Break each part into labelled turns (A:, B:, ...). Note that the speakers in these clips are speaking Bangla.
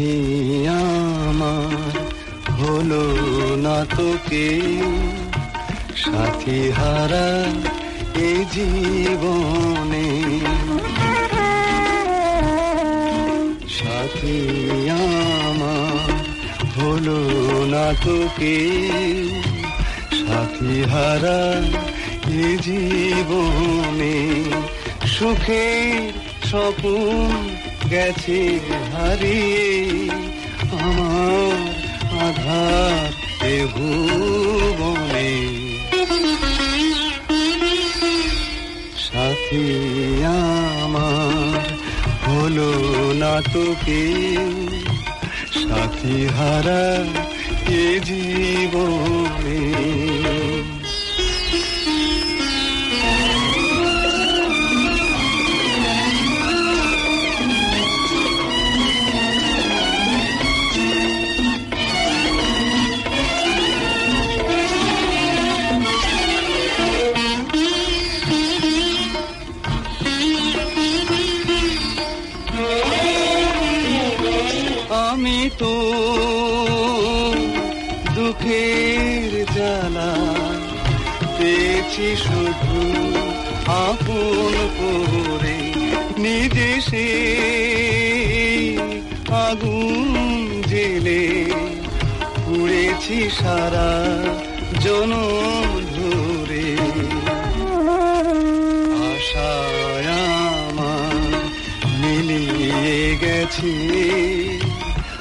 A: সাথী আমার হলো না তোকে। সাথী হারা এ জীবনে। সাথী আমার হলো না তোকে। সাথী হারা এ জীবনে। সুখের স্বপন গেছে হারিয়ে আমার আধার এ ভুবনে সাথী আমার হলো না তোকে, সাথী হারা এ জীবনে। আমি তো দুঃখের জ্বালা পেয়েছি শুধু আপন করে নিজে সে আগুন জেলে পুড়েছি সারা জনম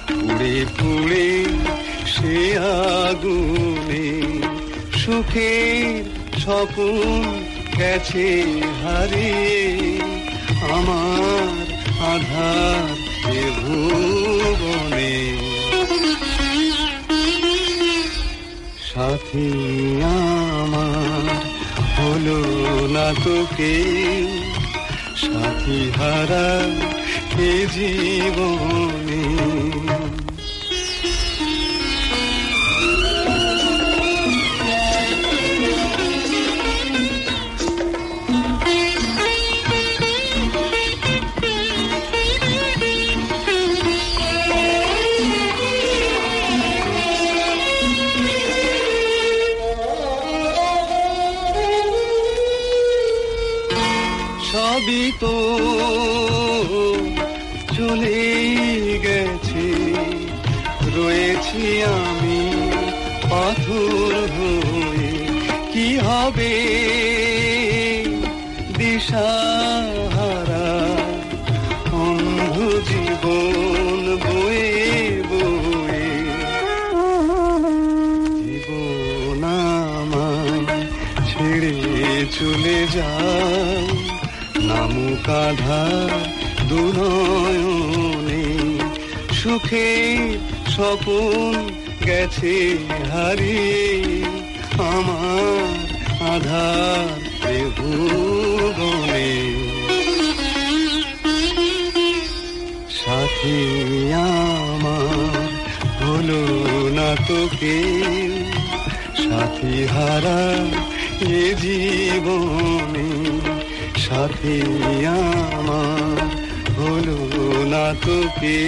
A: পুড়ে পুড়ে সে আগুনে সুখের স্বপন গেছে হারিয়ে আমার আধার ভুবনে। সাথী আমার হলো না তোকে। সাথী হারা এ জীবনে সবই তো চলে গেছে। রয়েছি আমি পাথর হয়ে। কি হবে দিশাহারা? অন্ধ জীবন বয়ে বয়ে। জীবন আমায় ছেড়ে চলে যায়। আধার দুনয়নে সুখে স্বপন গেছে হারিয়ে আমার আধার ভুবনে সাথী আমার হলো না তোকে সাথী হারা এ জীবনে। সাথী আমার হলো না তোকে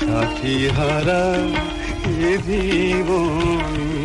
A: সাথী হারা এ জীবনে